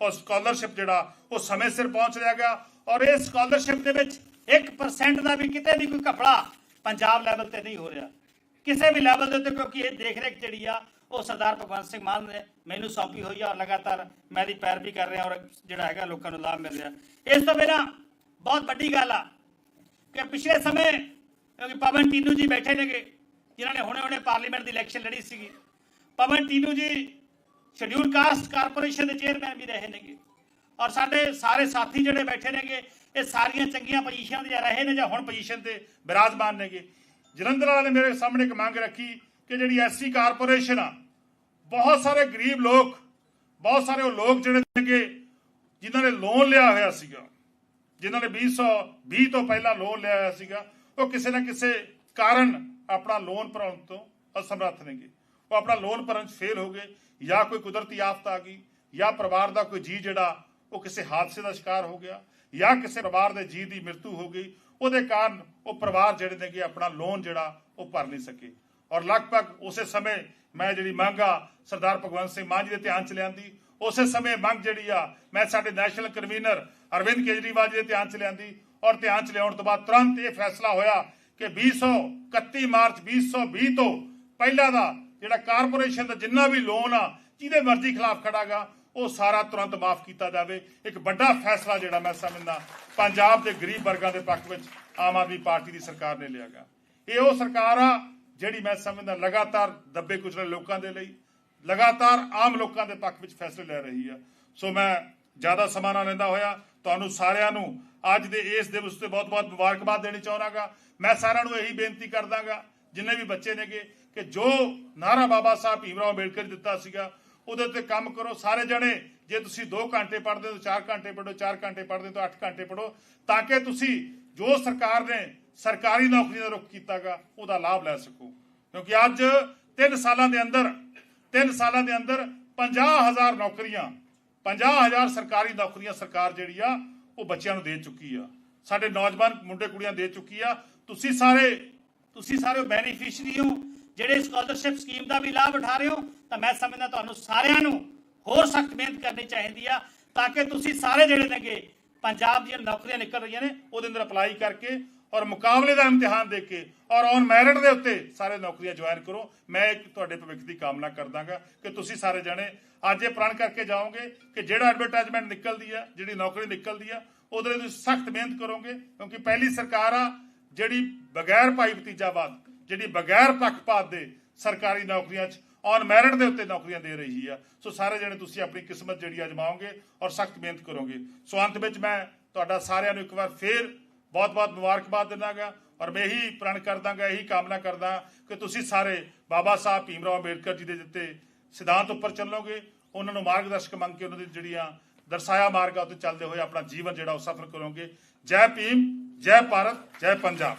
ਔਰ ਸਕਾਲਰਸ਼ਿਪ ਜਿਹੜਾ ਉਹ ਸਮੇਂ ਸਿਰ ਪਹੁੰਚ ਜਾਏਗਾ ਔਰ ਇਹ ਸਕਾਲਰਸ਼ਿਪ ਦੇ ਵਿੱਚ 1% ਦਾ ਵੀ ਕਿਤੇ ਵੀ ਕੋਈ ਘਪਲਾ ਪੰਜਾਬ ਲੈਵਲ ਤੇ ਨਹੀਂ ਹੋ ਰਿਹਾ। ਕਿਸੇ ਵੀ ਲੈਵਲ ਦੇ ਉੱਤੇ ਕਿਉਂਕਿ ਇਹ ਦੇਖ ਰੇਖ ਜਿਹੜੀ ਆ, ਉਹ ਸਰਦਾਰ ਭਗਵੰਤ ਸਿੰਘ ਮਾਨ ਨੇ ਮੈਨੂੰ ਸੌਂਪੀ ਹੋਈ ਆ ਔਰ ਲਗਾਤਾਰ ਮੈਂ ਦੀ ਪੈਰਵੀ ਕਰ ਰਿਹਾ ਔਰ ਜਿਹੜਾ ਹੈਗਾ ਲੋਕਾਂ ਨੂੰ ਲਾਭ ਮਿਲ ਰਿਹਾ। ਇਸ ਤੋਂ ਬਿਨਾਂ ਬਹੁਤ ਵੱਡੀ ਗੱਲ ਆ ਕਿ ਪਿਛਲੇ ਸਮੇਂ ਕਿਉਂਕਿ ਪਵਨ ਟੀਨੂ ਜੀ ਬੈਠੇ ਨੇਗੇ, ਜਿਨ੍ਹਾਂ ਨੇ ਹੁਣੇ ਹੁਣੇ ਪਾਰਲੀਮੈਂਟ ਦੀ ਇਲੈਕਸ਼ਨ ਲੜੀ ਸੀਗੀ। Pawan Tinu ji scheduled caste corporation ਦੇ ਚੇਅਰਮੈਨ ਵੀ ਰਹੇ ਨੇਗੇ। ਔਰ ਸਾਡੇ ਸਾਰੇ ਸਾਥੀ ਜਿਹੜੇ ਬੈਠੇ ਨੇਗੇ, ਇਹ ਸਾਰੀਆਂ ਚੰਗੀਆਂ ਪੋਜੀਸ਼ਨਾਂ ਤੇ ਜਾਂ ਰਹੇ ਨੇ ਜਾਂ ਹੁਣ ਪੋਜੀਸ਼ਨ ਤੇ ਬਿਰਾਜਮਾਨ ਨੇਗੇ। ਜਲੰਧਰ ਵਾਲੇ ਨੇ ਮੇਰੇ ਸਾਹਮਣੇ ਇੱਕ ਮੰਗ ਰੱਖੀ ਕਿ ਜਿਹੜੀ ਐਸਸੀ ਕਾਰਪੋਰੇਸ਼ਨ ਆ, ਬਹੁਤ ਸਾਰੇ ਗਰੀਬ ਲੋਕ, ਬਹੁਤ ਸਾਰੇ ਉਹ ਲੋਕ ਜਿਹੜੇ ਨੇਗੇ, ਜਿਨ੍ਹਾਂ ਨੇ ਲੋਨ ਲਿਆ ਹੋਇਆ ਸੀਗਾ, ਜਿਨ੍ਹਾਂ ਨੇ 2020 ਤੋਂ ਪਹਿਲਾਂ ਲੋਨ ਲਿਆ ਹੋਇਆ ਸੀਗਾ, ਉਹ ਕਿਸੇ ਨਾ ਕਿਸੇ ਕਾਰਨ ਆਪਣਾ ਲੋਨ ਭਰਨ ਤੋਂ ਅਸਮਰੱਥ ਨੇਗੇ। ਉਹ ਆਪਣਾ ਲੋਨ ਭਰਨ 'ਚ ਫੇਲ ਹੋ ਗਏ, ਜਾਂ ਕੋਈ ਕੁਦਰਤੀ ਆਫਤ ਆ ਗਈ, ਜਾਂ ਪਰਿਵਾਰ ਦਾ ਕੋਈ ਜੀ ਜਿਹੜਾ, ਉਹ ਕਿਸੇ ਹਾਦਸੇ ਦਾ ਸ਼ਿਕਾਰ ਹੋ ਗਿਆ, ਜਾਂ ਕਿਸੇ ਪਰਿਵਾਰ ਦੇ ਜੀ ਦੀ ਮ੍ਰਿਤੂ ਹੋ ਗਈ, ਉਹਦੇ ਕਾਰਨ ਉਹ ਪਰਿਵਾਰ ਜਿਹੜੇ ਨੇਗੇ ਆਪਣਾ ਲੋਨ ਜਿਹੜਾ, ਉਹ ਭਰ ਨਹੀਂ ਸਕੇ। ਔਰ ਲਗਭਗ ਉਸੇ ਸਮੇਂ ਮੈਂ ਜਿਹੜੀ ਮੰਗ ਆ ਸਰਦਾਰ ਭਗਵੰਤ ਸਿੰਘ ਮਾਨ ਜੀ ਦੇ ਧਿਆਨ ਚ ਲਿਆਂਦੀ, ਉਸੇ ਸਮੇਂ ਮੰਗ ਜਿਹੜੀ ਆ, ਮੈਂ ਸਾਡੇ ਨੈਸ਼ਨਲ ਕਨਵੀਨਰ ਅਰਵਿੰਦ ਕੇਜਰੀਵਾਲ ਜੀ ਦੇ ਧਿਆਨ ਚ ਲਿਆਂਦੀ, ਔਰ ਧਿਆਨ ਚ ਲਿਆਉਣ ਤੋਂ ਬਾਅਦ ਤੁਰੰਤ ਇਹ ਫੈਸਲਾ ਹੋਇਆ ਕਿ 2031 ਮਾਰਚ 2020 ਤੋਂ ਪਹਿਲਾਂ ਦਾ ਜਿਹੜਾ ਕਾਰਪੋਰੇਸ਼ਨ ਦਾ ਜਿੰਨਾ ਵੀ ਲੋਨ ਆ, ਜਿਹਦੇ ਮਰਜ਼ੀ ਖਿਲਾਫ ਖੜਾਗਾ, ਉਹ ਸਾਰਾ ਤੁਰੰਤ ਮਾਫ ਕੀਤਾ ਜਾਵੇ। ਇੱਕ ਵੱਡਾ ਫੈਸਲਾ ਜਿਹੜਾ ਮੈਂ ਸਮਝਦਾ, ਪੰਜਾਬ ਦੇ ਗਰੀਬ ਵਰਗਾਂ ਦੇ ਪੱਖ ਵਿੱਚ ਆਮ ਆਦਮੀ ਪਾਰਟੀ ਦੀ ਸਰਕਾਰ ਨੇ ਲਿਆਗਾ। ਇਹ ਉਹ ਸਰਕਾਰ ਆ ਜਿਹੜੀ ਮੈਂ ਸਮਝਦਾ ਲਗਾਤਾਰ ਦੱਬੇ ਕੁਚਲੇ ਲੋਕਾਂ ਦੇ ਲਈ, ਲਗਾਤਾਰ ਆਮ ਲੋਕਾਂ ਦੇ ਪੱਖ ਵਿੱਚ ਫੈਸਲੇ ਲੈ ਰਹੀ ਆ। ਸੋ ਮੈਂ ਜ਼ਿਆਦਾ ਸਮਾਂ ਨਾ ਲੈਂਦਾ ਹੋਇਆ, ਤੁਹਾਨੂੰ ਸਾਰਿਆਂ ਨੂੰ ਅੱਜ ਦੇ ਇਸ ਦਿਵਸ ਤੇ ਬਹੁਤ-ਬਹੁਤ ਮੁਬਾਰਕਬਾਦ ਦੇਣੀ ਚਾਹਣਾਗਾ ਮੈਂ ਸਾਰਿਆਂ ਨੂੰ ਇਹੀ ਬੇਨਤੀ ਕਰਦਾਗਾ ਜਿੰਨੇ ਵੀ ਬੱਚੇ ਨੇਗੇ ਕਿ ਜੋ ਨਾਰਾ ਬਾਬਾ ਸਾਹਿਬ ਭੀਮਰਾਓ ਅੰਬੇਡਕਰ ਦਿੱਤਾ ਸੀਗਾ, ਉਹਦੇ ਉੱਤੇ ਕੰਮ ਕਰੋ ਸਾਰੇ ਜਣੇ। ਜੇ ਤੁਸੀਂ 2 ਘੰਟੇ ਪੜ੍ਹਦੇ ਹੋ 4 ਘੰਟੇ ਪੜ੍ਹੋ 4 ਘੰਟੇ ਪੜ੍ਹਦੇ ਹੋ ਤਾਂ 8 ਘੰਟੇ ਪੜ੍ਹੋ, ਤਾਂ ਕਿ ਤੁਸੀਂ ਜੋ ਸਰਕਾਰ ਨੇ ਸਰਕਾਰੀ ਨੌਕਰੀ ਦਾ ਰੁਖ ਕੀਤਾਗਾ, ਉਹਦਾ ਲਾਭ ਲੈ ਸਕੋ। ਕਿਉਂਕਿ ਅੱਜ 3 ਸਾਲਾਂ ਦੇ ਅੰਦਰ 3 ਸਾਲਾਂ ਦੇ ਅੰਦਰ 50000 ਨੌਕਰੀਆਂ 50000 ਸਰਕਾਰੀ ਨੌਕਰੀਆਂ ਸਰਕਾਰ ਜਿਹੜੀ ਆ, ਉਹ ਬੱਚਿਆਂ ਨੂੰ ਦੇ ਚੁੱਕੀ ਆ। ਸਾਡੇ ਨੌਜਵਾਨ ਮੁੰਡੇ ਕੁੜੀਆਂ ਦੇ ਚੁੱਕੀ ਆ। ਤੁਸੀਂ ਸਾਰੇ ਤੁਸੀਂ ਸਾਰੇ ਬੈਨੀਫੀਸ਼ੀਅਰੀ ਹੋ। ਜਿਹੜੇ ਸਕਾਲਰਸ਼ਿਪ ਸਕੀਮ ਦਾ ਵੀ ਲਾਭ ਉਠਾ ਰਹੇ ਹੋ, ਤਾਂ ਮੈਂ ਸਮਝਦਾ ਤੁਹਾਨੂੰ ਸਾਰਿਆਂ ਨੂੰ ਹੋਰ ਸਖਤ ਮਿਹਨਤ ਕਰਨੀ ਚਾਹੀਦੀ ਆ, ਤਾਂ ਕਿ ਤੁਸੀਂ ਸਾਰੇ ਜਿਹੜੇ ਨੇਗੇ, ਪੰਜਾਬ ਦੀਆਂ ਨੌਕਰੀਆਂ ਨਿਕਲ ਰਹੀਆਂ ਨੇ, ਉਹਦੇ ਅੰਦਰ ਅਪਲਾਈ ਕਰਕੇ ਔਰ ਮੁਕਾਬਲੇ ਦਾ ਇਮਤਿਹਾਨ ਦੇ ਕੇ ਔਰ ਔਨ ਮੈਰਿਟ ਦੇ ਉੱਤੇ ਸਾਰੇ ਨੌਕਰੀਆਂ ਜੁਆਇਨ ਕਰੋ। ਮੈਂ ਤੁਹਾਡੇ ਭਵਿੱਖ ਦੀ ਕਾਮਨਾ ਕਰਦਾਗਾ ਕਿ ਤੁਸੀਂ ਸਾਰੇ ਜਣੇ ਅੱਜ ਇਹ ਪ੍ਰਣ ਕਰਕੇ ਜਾਓਗੇ ਕਿ ਜਿਹੜਾ ਐਡਵਰਟਾਈਜ਼ਮੈਂਟ ਨਿਕਲਦੀ ਆ, ਜਿਹੜੀ ਨੌਕਰੀ ਨਿਕਲਦੀ ਆ, ਉਹਦੇ ਲਈ ਤੁਸੀਂ ਸਖਤ ਮਿਹਨਤ ਕਰੋਗੇ, ਕਿਉਂਕਿ ਪਹਿਲੀ ਸਰਕਾਰ ਆ ਜਿਹੜੀ ਬਗੈਰ ਭਾਈ ਭਤੀਜਾਵਾਦ ਜਿਹੜੀ ਬਗੈਰ ਪੱਖਪਾਤ ਦੇ ਸਰਕਾਰੀ ਨੌਕਰੀਆਂ 'ਚ ਔਨ ਮੈਰਿਟ ਦੇ ਉੱਤੇ ਨੌਕਰੀਆਂ ਦੇ ਰਹੀ ਆ। ਸੋ ਸਾਰੇ ਜਣੇ ਤੁਸੀਂ ਆਪਣੀ ਕਿਸਮਤ ਜਿਹੜੀ ਅਜਮਾਓਗੇ ਔਰ ਸਖਤ ਮਿਹਨਤ ਕਰੋਗੇ। ਸੋ ਅੰਤ ਵਿੱਚ ਮੈਂ ਤੁਹਾਡਾ ਸਾਰਿਆਂ ਨੂੰ ਇੱਕ ਵਾਰ ਫੇਰ ਬਹੁਤ-ਬਹੁਤ ਮੁਬਾਰਕਬਾਦ ਦਿੰਦਾਗਾ ਔਰ ਮੈਂ ਇਹੀ ਪ੍ਰਣ ਕਰਦਾਗਾ, ਇਹੀ ਕਾਮਨਾ ਕਰਦਾ ਕਿ ਤੁਸੀਂ ਸਾਰੇ ਬਾਬਾ ਸਾਹਿਬ ਭੀਮ ਰਾਓ ਅੰਬੇਡਕਰ ਜੀ ਦੇ ਦਿੱਤੇ ਸਿਧਾਂਤ ਉੱਪਰ ਚੱਲੋਗੇ। ਉਹਨਾਂ ਨੂੰ ਮਾਰਗਦਰਸ਼ਕ ਮੰਗ ਕੇ ਉਹਨਾਂ ਦੀ ਜਿਹੜੀਆਂ ਦਰਸਾਇਆ ਮਾਰਗਾਂ ਉੱਤੇ ਚੱਲਦੇ ਹੋਏ ਆਪਣਾ ਜੀਵਨ ਜਿਹੜਾ ਉਹ ਸਫਲ ਕਰੋਗੇ। ਜੈ ਭੀਮ। ਜੈ ਭਾਰਤ ਜੈ ਪੰਜਾਬ।